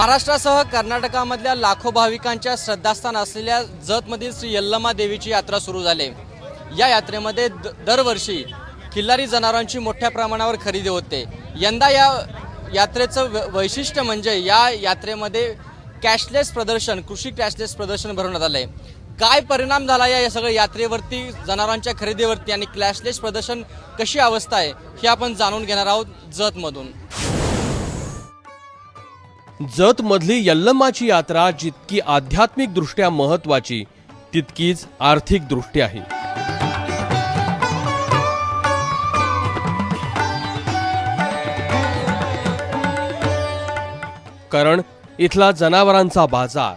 महाराष्ट्रासह कर्नाटकामधल्या लाखो भाविकांच्या श्रद्धास्थान असलेल्या जतमधील श्री यल्लमा देवीची यात्रा सुरू झाली. या यात्रेमध्ये द- दरवर्षी खिल्लारी जनावरांची मोठ्या प्रमाणावर खरेदी होते. यंदा या यात्रेचं व- वैशिष्ट्य म्हणजे या यात्रेमध्ये कॅशलेस प्रदर्शन कृषी कॅशलेस प्रदर्शन भरवण्यात आलंय. काय परिणाम झाला या या सगळ्या यात्रेवरती जनावरांच्या खरेदीवरती आणि कॅशलेस प्रदर्शन कशी अवस्था आहे हे आपण जाणून घेणार आहोत जतमधून. जतमधली यल्लमाची यात्रा जितकी आध्यात्मिक दृष्ट्या महत्वाची तितकीच आर्थिक आहे. कारण इथला जनावरांचा बाजार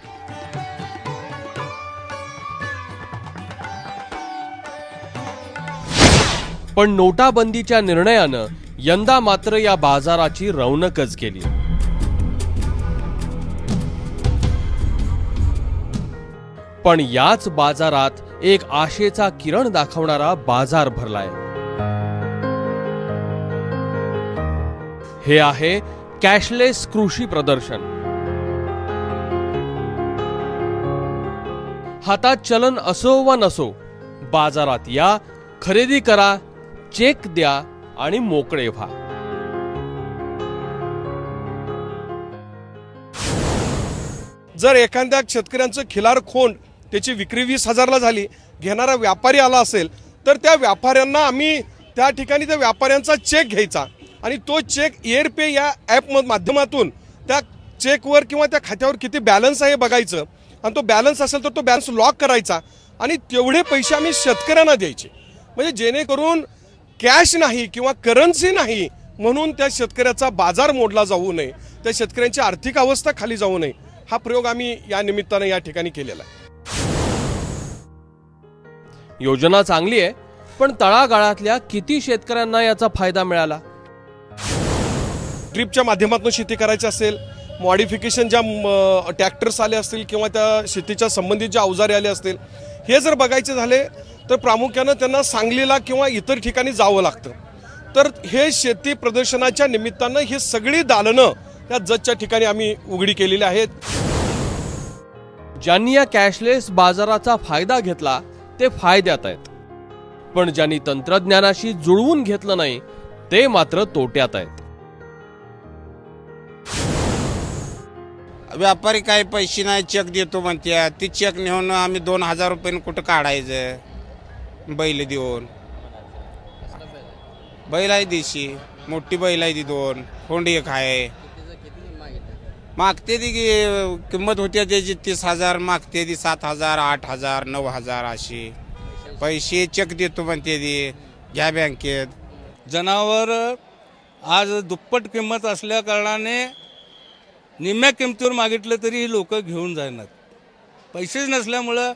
पण नोटाबंदीच्या निर्णयानं यंदा मात्र या बाजाराची रौनकच गेली. पण याच बाजारात एक आशेचा किरण दाखवणारा बाजार भरलाय. हे आहे कॅशलेस कृषी प्रदर्शन. हातात चलन असो वा नसो बाजारात या खरेदी करा चेक द्या आणि मोकळे व्हा. जर एखाद्या शेतकऱ्यांचं खिलार खोंड त्याची विक्री वीस हजारला झाली घेणारा व्यापारी आला असेल तर त्या व्यापाऱ्यांना आम्ही त्या ठिकाणी त्या व्यापाऱ्यांचा चेक घ्यायचा. आणि तो चेक एअरपे या ॲप माध्यमातून त्या चेकवर किंवा त्या खात्यावर किती बॅलन्स आहे बघायचं. आणि तो बॅलन्स असेल तर तो बॅलन्स लॉक करायचा. आणि तेवढे पैसे आम्ही शेतकऱ्यांना द्यायचे. म्हणजे जेणेकरून कॅश नाही किंवा करन्सी नाही म्हणून त्या शेतकऱ्याचा बाजार मोडला जाऊ नये. त्या शेतकऱ्यांची आर्थिक अवस्था खाली जाऊ नये. हा प्रयोग आम्ही या निमित्तानं या ठिकाणी केलेला आहे. योजना चांगली आहे पण तळागाळातल्या किती शेतकऱ्यांना याचा फायदा मिळाला? ड्रीपच्या माध्यमातून शेती करायची असेल मॉडिफिकेशन ज्या ट्रॅक्टर्स आले असतील किंवा त्या शेतीच्या संबंधित ज्या अवजारे आले असतील हे जर बघायचे झाले तर प्रामुख्यानं त्यांना सांगलीला किंवा इतर ठिकाणी जावं लागतं. तर हे शेती प्रदर्शनाच्या निमित्तानं ही सगळी दालनं या जतच्या ठिकाणी आम्ही उघडी केलेली आहेत. ज्यांनी या कॅशलेस बाजाराचा फायदा घेतला ते फायद्यात आहेत. पण ज्यांनी तंत्रज्ञानाशी जुळवून घेतलं नाही ते मात्र तोट्यात आहेत. व्यापारी काही पैसे नाही चेक देतो म्हणते ती चेक नेऊन आम्ही दोन हजार रुपये कुठं काढायचं? बैल देऊन. बैल आहे देशी. मोठी बैल आहे ती दोन. होंडी एक आहे. मागते ती की किंमत होती त्याची तीस हजार मागते ती सात हजार आठ हजार नऊ हजार अशी. पैसे चेक देतो म्हणते ती घ्या बँकेत. जनावर आज दुप्पट किंमत असल्या कारणाने निम्म्या किमतीवर मागितलं तरी लोक घेऊन जाणार. पैसेच नसल्यामुळं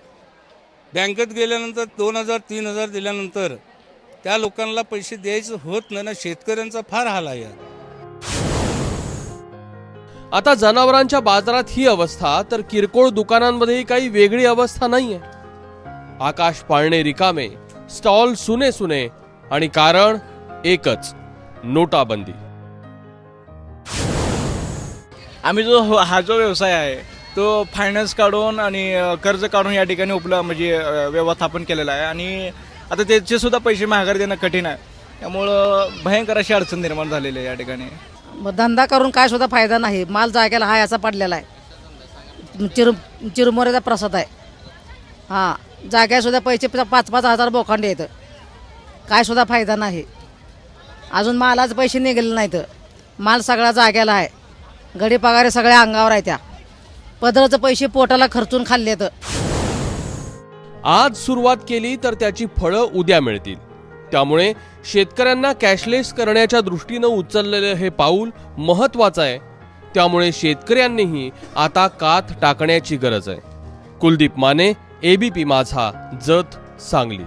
बँकेत गेल्यानंतर दोन हजार तीन हजार दिल्यानंतर त्या लोकांना पैसे द्यायचं होत नाही ना शेतकऱ्यांचा फार हाल आहे. यात. आता जनावरांच्या बाजारात ही अवस्था तर किरकोळ दुकानांमध्येही काही वेगळी अवस्था नाहीये. आकाश पाळणे रिकामे स्टॉल सुने सुने आणि कारण एकच नोटाबंदी. आम्ही जो हा जो व्यवसाय आहे तो फायनान्स काढून आणि कर्ज काढून या ठिकाणी उपलब्ध म्हणजे व्यवस्थापन केलेलं आहे. आणि आता त्याचे सुद्धा पैसे माघार देणं कठीण आहे. त्यामुळं भयंकर अशी अडचण निर्माण झालेली आहे या ठिकाणी. मग धंदा करून काय सुद्धा फायदा नाही. माल जाग्याला हा याचा पडलेला आहे. चिर चिरमोऱ्याचा प्रसाद आहे. हां जाग्यासुद्धा पैसे पाच पाच हजार बोखांडे येतं काय सुद्धा फायदा नाही. अजून मालाच पैसे निघाले नाहीत. माल सगळा जाग्याला आहे. गडी पगारे सगळ्या अंगावर आहे त्या. पदराचं पैसे पोटाला खर्चून खाल्ले तर आज सुरुवात केली तर त्याची फळं उद्या मिळतील. त्यामुळे शेतकऱ्यांना कॅशलेस करण्याच्या दृष्टीनं उचललेलं हे पाऊल महत्वाचं आहे. त्यामुळे शेतकऱ्यांनीही आता कात टाकण्याची गरज आहे. कुलदीप माने एबीपी माझा जत सांगली.